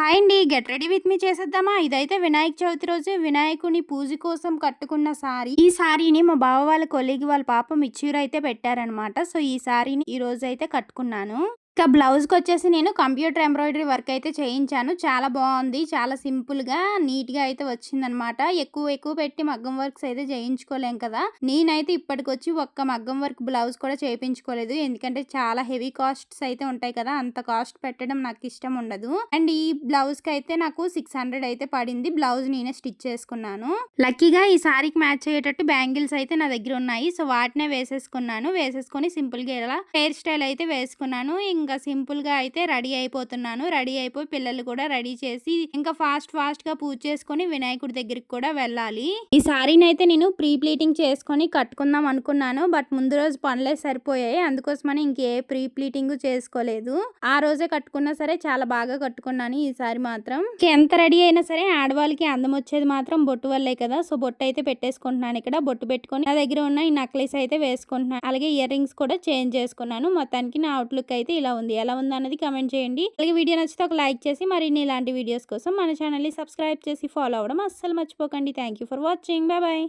Hi అండి. Get ready with me చేసేద్దామా? ఇదైతే వినాయక చవితి రోజు వినాయకుని పూజ కోసం కట్టుకున్న సారీ. ఈ సారీని మా బావ వాళ్ళ కొలిగి వాళ్ళ పాప మిచ్చూరు అయితే పెట్టారనమాట. సో, ఈ సారీని ఈ అయితే కట్టుకున్నాను. ఇంకా బ్లౌజ్కి వచ్చేసి నేను కంప్యూటర్ ఎంబ్రాయిడరీ వర్క్ అయితే చేయించాను. చాలా బాగుంది చాలా సింపుల్‌గా, నీట్‌గా అయితే వచ్చిందనమాట. ఎక్కువ ఎక్కువ పెట్టి మగ్గం వర్క్స్ అయితే చేయించుకోలేం కదా! నేనైతే ఇప్పటికొచ్చి ఒక్క మగ్గం వర్క్ బ్లౌజ్ కూడా చేయించుకోలేదు ఎందుకంటే చాలా హెవీ కాస్ట్స్ అయితే ఉంటాయి కదా! అంత కాస్ట్ పెట్టడం నాకు ఇష్టం ఉండదు. అండ్ ఈ బ్లౌజ్కి అయితే నాకు 600 అయితే పడింది. బ్లౌజ్ నేనే స్టిచ్ చేసుకున్నాను. లక్కీగా ఈ సారీకి మ్యాచ్ అయ్యేటట్టు బ్యాంగిల్స్ అయితే నా దగ్గర ఉన్నాయి. సో, వాటినే వేసేసుకున్నాను. వేసేసుకొని సింపుల్‌గా ఇలా హెయిర్ స్టైల్ అయితే వేసుకున్నాను. ఇంకా సింపుల్‌గా అయితే రెడీ అయిపోతున్నాను. రెడీ అయిపోయి పిల్లలు కూడా రెడీ చేసి ఇంకా ఫాస్ట్ ఫాస్ట్‌గా పూజ చేసుకొని వినాయకుడి దగ్గరికి కూడా వెళ్ళాలి. ఈ సారీనైతే నేను ప్రీ ప్లీటింగ్ చేసుకొని కట్టుకుందాం అనుకున్నాను. బట్ ముందు రోజు పనులే సరిపోయాయి. అందుకోసమని ఇంకే ప్రీ ప్లీటింగ్ చేసుకోలేదు. ఆ రోజే కట్టుకున్నా సరే చాలా బాగా కట్టుకున్నాను ఈసారి మాత్రం. ఎంత రెడీ అయినా సరే ఆడవాళ్ళకి అందం వచ్చేది మాత్రం బొట్టు వల్లే కదా! సో, బొట్టు అయితే పెట్టేసుకుంటున్నాను ఇక్కడ. బొట్టు పెట్టుకొని నా దగ్గర ఉన్న ఈ నెక్లెస్ అయితే వేసుకుంటున్నాను. అలాగే ఇయర్ రింగ్స్ కూడా చేంజ్ చేసుకున్నాను. మొత్తానికి నా అవుట్‌లుక్ అయితే ఇలా ఉంది. ఎలా ఉంది అనేది కమెంట్ చేయండి. అలాగే వీడియో నచ్చితే ఒక లైక్ చేసి మరిన్ని ఇలాంటి వీడియోస్ కోసం మన ఛానల్‌ని సబ్స్క్రైబ్ చేసి ఫాలో అవ్వడం అస్సలు మర్చిపోకండి. Thank you for watching. Bye bye